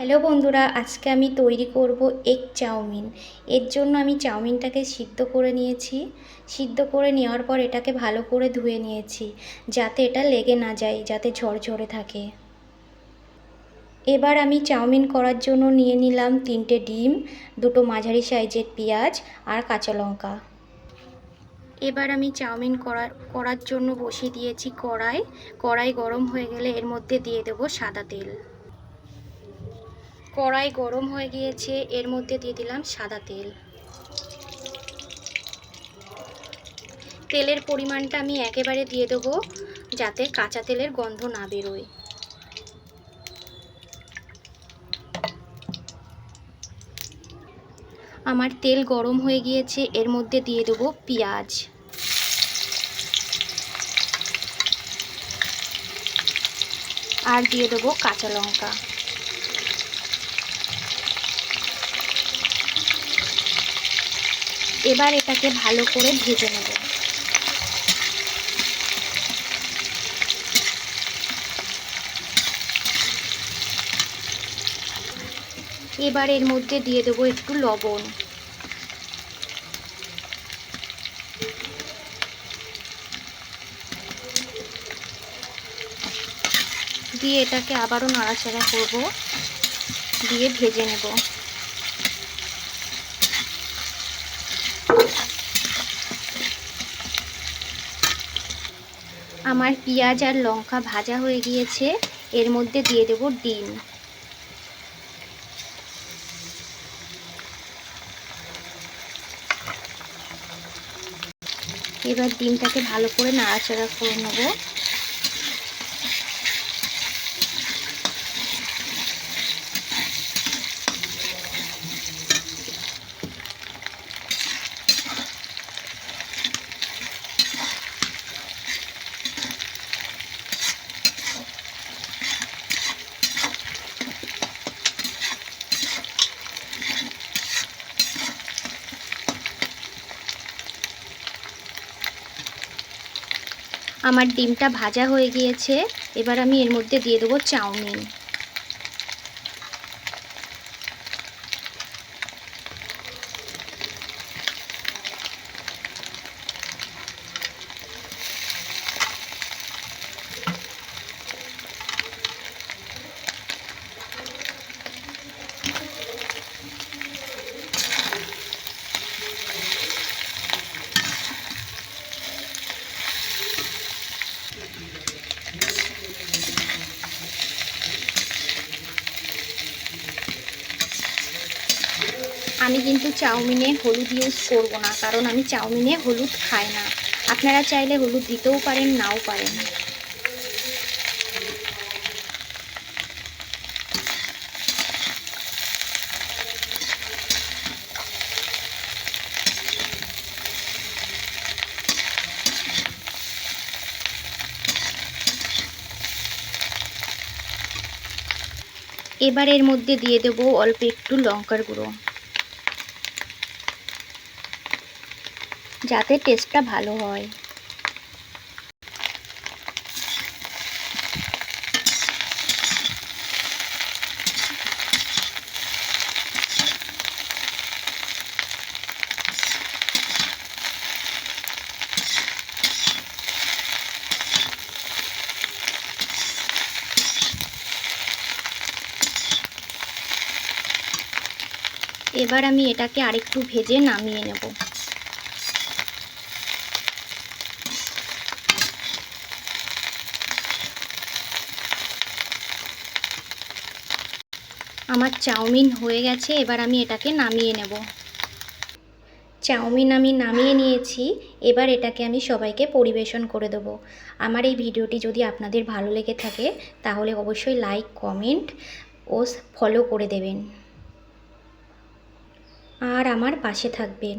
Hello বন্ধুরা, আজকে আমি তৈরি করব এগ চাউমিন। এর জন্য আমি চাউমিনটাকে সিদ্ধ করে নিয়েছি। সিদ্ধ করে নেওয়ার পর এটাকে ভালো করে ধুয়ে নিয়েছি, যাতে এটা লেগে না যায়, যাতে ঝরঝরে থাকে। এবার আমি চাউমিন করার জন্য নিয়ে নিলাম তিনটে ডিম, দুটো মাঝারি সাইজের পেঁয়াজ আর কাঁচা লঙ্কা। এবার আমি চাউমিন করার করার জন্য বসিয়ে দিয়েছি কড়াই। কড়াই গরম হয়ে গেলে এর মধ্যে দিয়ে দেবো সাদা তেল। কড়াই গরম হয়ে গিয়েছে, এর মধ্যে দিয়ে দিলাম সাদা তেল। তেলের পরিমাণটা আমি একেবারে দিয়ে দেবো যাতে কাঁচা তেলের গন্ধ না বেরোয়। আমার তেল গরম হয়ে গিয়েছে, এর মধ্যে দিয়ে দেবো পেঁয়াজ। আর দিয়ে দেবো কাঁচা লঙ্কা। এবার এটাকে ভালো করে ভেজে নেব। এবার এর মধ্যে দিয়ে দেবো একটু লবণ। দিয়ে এটাকে আবারও নাড়াচাড়া করব। দিয়ে ভেজে নেব। আমার পেঁয়াজ আর লঙ্কা ভাজা হয়ে গিয়েছে, এর মধ্যে দিয়ে দেব ডিম। এবার ডিমটাকে ভালো করে নাড়াচাড়া করে নেব। আমার ডিমটা ভাজা হয়ে গিয়েছে এবার আমি এর মধ্যে দিয়ে দেবো চাউমিন। আমি কিন্তু চাউমিনে হলুদ ইউজ করব না, কারণ আমি চাউমিনে হলুদ খাই না। আপনারা চাইলে হলুদ দিতেও পারেন, নাও পারেন। এবার এর মধ্যে দিয়ে দেবো অল্প একটু লঙ্কার গুঁড়ো। যাতে টেস্টটা ভালো হয়। এবার আমি এটাকে আরেকটু ভেজে নামিয়ে নেব। আমার চাউমিন হয়ে গেছে, এবার আমি এটাকে নামিয়ে নেব। চাউমিন আমি নামিয়ে নিয়েছি, এবার এটাকে আমি সবাইকে পরিবেশন করে দেব। আমার এই ভিডিওটি যদি আপনাদের ভালো লেগে থাকে, তাহলে অবশ্যই লাইক, কমেন্ট ও ফলো করে দেবেন। আর আমার পাশে থাকবেন।